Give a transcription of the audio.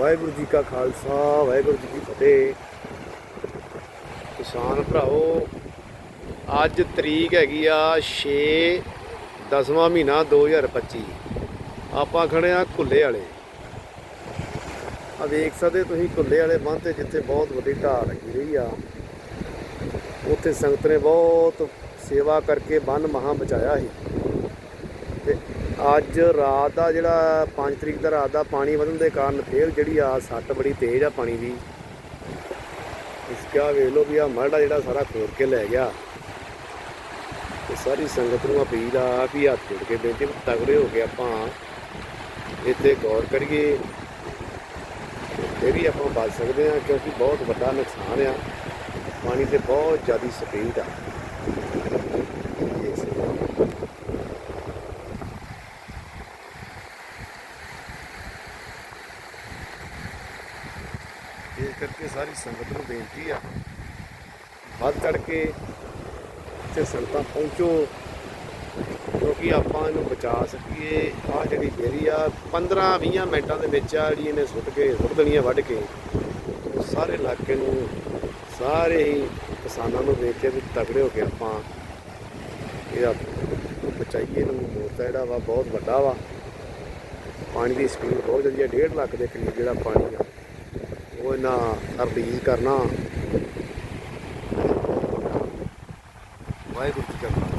ਵਾਹਿਗੁਰੂ ਜੀ ਕਾ ਖਾਲਸਾ, ਵਾਹਿਗੁਰੂ ਜੀ ਕੀ ਫਤਿਹ। ਕਿਸਾਨ ਭਰਾਓ ਅੱਜ ਤਰੀਕ ਹੈਗੀ ਆ 6 ਦਸਵਾਂ ਮਹੀਨਾ 2025 ਆਪਾਂ ਖੜੇ ਆ ਕੁੱਲੇ ਵਾਲੇ। ਆ ਵੇਖ ਸਕਦੇ ਤੁਸੀਂ ਕੁੱਲੇ ਵਾਲੇ ਬੰਨ੍ਹ ਤੇ ਜਿੱਥੇ ਬਹੁਤ ਵੱਡੀ ਢਾਹ ਲੱਗੀ ਰਹੀ ਆ। ਉੱਥੇ ਸੰਗਤ ਨੇ ਬਹੁਤ ਸੇਵਾ ਕਰਕੇ ਬੰਨ ਮਹਾ ਬਚਾਇਆ ਸੀ। ਅੱਜ ਰਾਤ ਦਾ ਜਿਹੜਾ 5 ਤਰੀਕ ਦਾ ਰਾਤ ਦਾ ਪਾਣੀ ਵਧਣ ਦੇ ਕਾਰਨ ਫੇਰ ਜਿਹੜੀ ਆ ਸੱਟ ਬੜੀ ਤੇਜ਼ ਆ ਪਾਣੀ ਦੀ। ਇਸ ਕਿਆ ਵੇਖ ਲਓ ਵੀ ਆ ਮਰੜਾ ਜਿਹੜਾ ਸਾਰਾ ਖੋਰ ਕੇ ਲੈ ਗਿਆ। ਤੇ ਸਾਰੀ ਸੰਗਤ ਨੂੰ ਅਪੀਲ ਆ ਵੀ ਹੱਥ ਜੋੜ ਕੇ ਬੇਨਤੀ ਤਗੜੇ ਹੋ ਕੇ ਆਪਾਂ ਇੱਥੇ ਗੌਰ ਕਰੀਏ। ਇਹ ਵੀ ਆਪਾਂ ਬਚ ਸਕਦੇ ਹਾਂ ਕਿਉਂਕਿ ਬਹੁਤ ਵੱਡਾ ਨੁਕਸਾਨ ਆ। ਪਾਣੀ ਤੇ ਬਹੁਤ ਜ਼ਿਆਦਾ ਸਪੀਡ ਆ ਦੇਖ ਸਕਦੇ ਹੋ। ਇਸ ਕਰਕੇ ਸਾਰੀ ਸੰਗਤ ਨੂੰ ਬੇਨਤੀ ਆ। ਵੱਧ ਚੜ ਕੇ ਇੱਥੇ ਸੰਗਤਾਂ ਪਹੁੰਚੋ, ਕਿਉਂਕਿ ਆਪਾਂ ਇਹਨੂੰ ਬਚਾ ਸਕੀਏ। ਆ ਜਿਹੜੀ ਬੇਰੀ ਆ 15 20 ਮਿੰਟਾਂ ਦੇ ਵਿੱਚ ਆ ਜਿਹੜੀ ਇਹਨੇ ਸੁੱਟ ਕੇ ਸੁੱਟ ਦੇਣੀ ਆ, ਵੱਢ ਕੇ। ਸਾਰੇ ਇਲਾਕੇ ਨੂੰ, ਸਾਰੇ ਹੀ ਕਿਸਾਨਾਂ ਨੂੰ ਵੇਖ ਕੇ ਵੀ ਤਗੜੇ ਹੋ ਕੇ ਆਪਾਂ ਇਹਦਾ ਬਚਾਈਏ। ਨੂੰ ਮੋਰਚਾ ਜਿਹੜਾ ਵਾ ਬਹੁਤ ਵੱਡਾ ਵਾ। ਪਾਣੀ ਦੀ ਸਪੀਡ ਬਹੁਤ ਜਲਦੀ ਹੈ 1.5 ਲੱਖ ਦੇ ਕਰੀਬ ਜਿਹੜਾ ਪਾਣੀ ਆ। ਉਹ ਇਹਨਾਂ ਰਿਲੀਜ਼ ਕਰਨਾ। ਵਾਹਿਗੁਰੂ ਜੀ ਕਾ